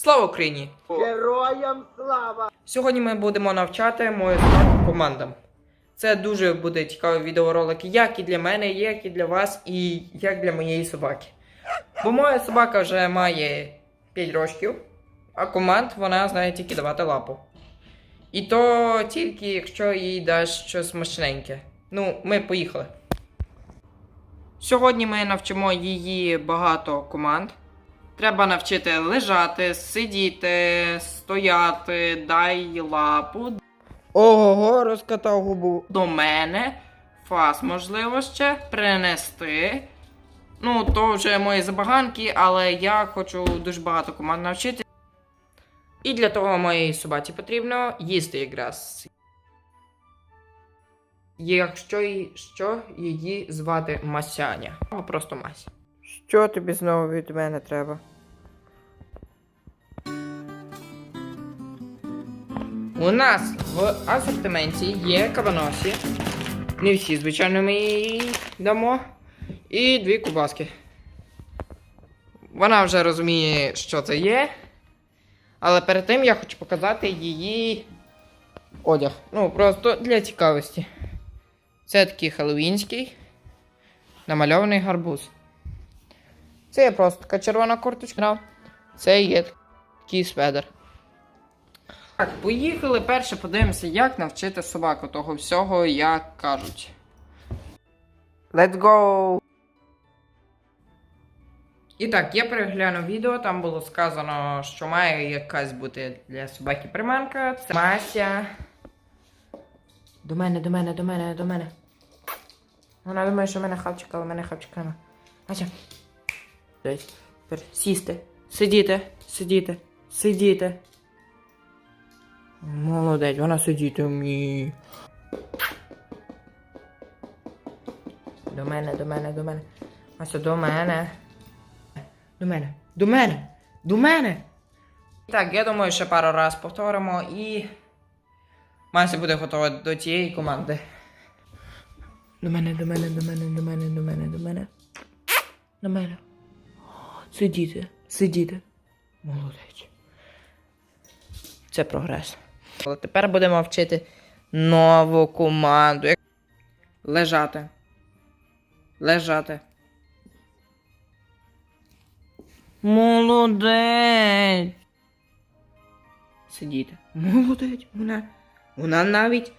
Слава Україні! Героям слава! Сьогодні ми будемо навчати мою собаку командам. Це дуже буде цікавий відеоролик як і для мене, як і для вас, і як для моєї собаки. Бо моя собака вже має 5 років, а команд вона знає тільки давати лапу. І то тільки якщо їй дасть щось смачненьке. Ну, ми поїхали. Сьогодні ми навчимо її багато команд. Треба навчити лежати, сидіти, стояти, дай лапу. Ого, розкатав губу. До мене. Фас, можливо, ще принести. Ну, то вже мої забаганки, але я хочу дуже багато команд навчити. І для того моїй собаці потрібно їсти якраз. Якщо її, що її звати Масяня. Або просто Мася. Що тобі знову від мене треба? У нас в асортименті є кабаносі. Не всі, звичайно, ми їй дамо. І дві кубаски. Вона вже розуміє, що це є. Але перед тим я хочу показати її одяг. Ну, просто для цікавості. Це такий хеллоуінський намальований гарбуз. Це є просто така червона курточка. Це є такий сведер. Так, поїхали. Перше подивимося, як навчити собаку того всього, як кажуть. Let's go! І так, я переглянув відео, там було сказано, що має якась бути для собаки приманка. Це Мася. До мене, до мене, до мене, до мене. Вона думає, що в мене хавчик, але в мене хавчика нема. Мася. Тепер сісти. Сидіти, сидіти, сидіти. Молодець, вона сидіти вміє. До мене, до мене, до мене. Мася, до мене. До мене. До мене. До мене. Так, я думаю, ще пару раз повторимо і. Мася буде готова до цієї команди. До мене, до мене, до мене, до мене, до мене, до мене. До мене. Сидіти, сидіти. Молодець. Це прогрес. Але тепер будемо вчити нову команду. Лежати. Лежати. Молодець. Сидіти. Молодець. Вона. Вона навіть.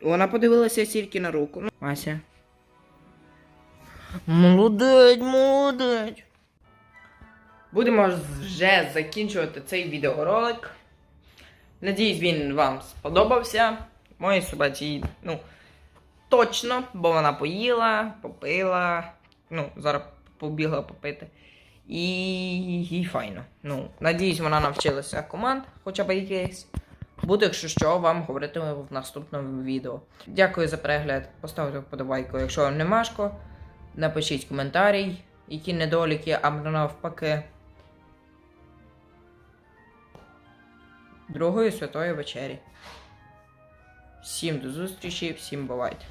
Вона подивилася тільки на руку. Ну, Вася. Молодець, молодець. Будемо вже закінчувати цей відеоролик. Надіюсь, він вам сподобався. Моїй собаці, ну, точно, бо вона поїла, попила. Ну, зараз побігла попити. І, і файно. Ну, надіюсь, вона навчилася команд, хоча б якихось. Буду, якщо що, вам говоритиму в наступному відео. Дякую за перегляд. Поставте вподобайку, якщо вам не важко. Напишіть коментарій, які недоліки, або навпаки. Другої святої вечері. Всім до зустрічі, всім бувайте.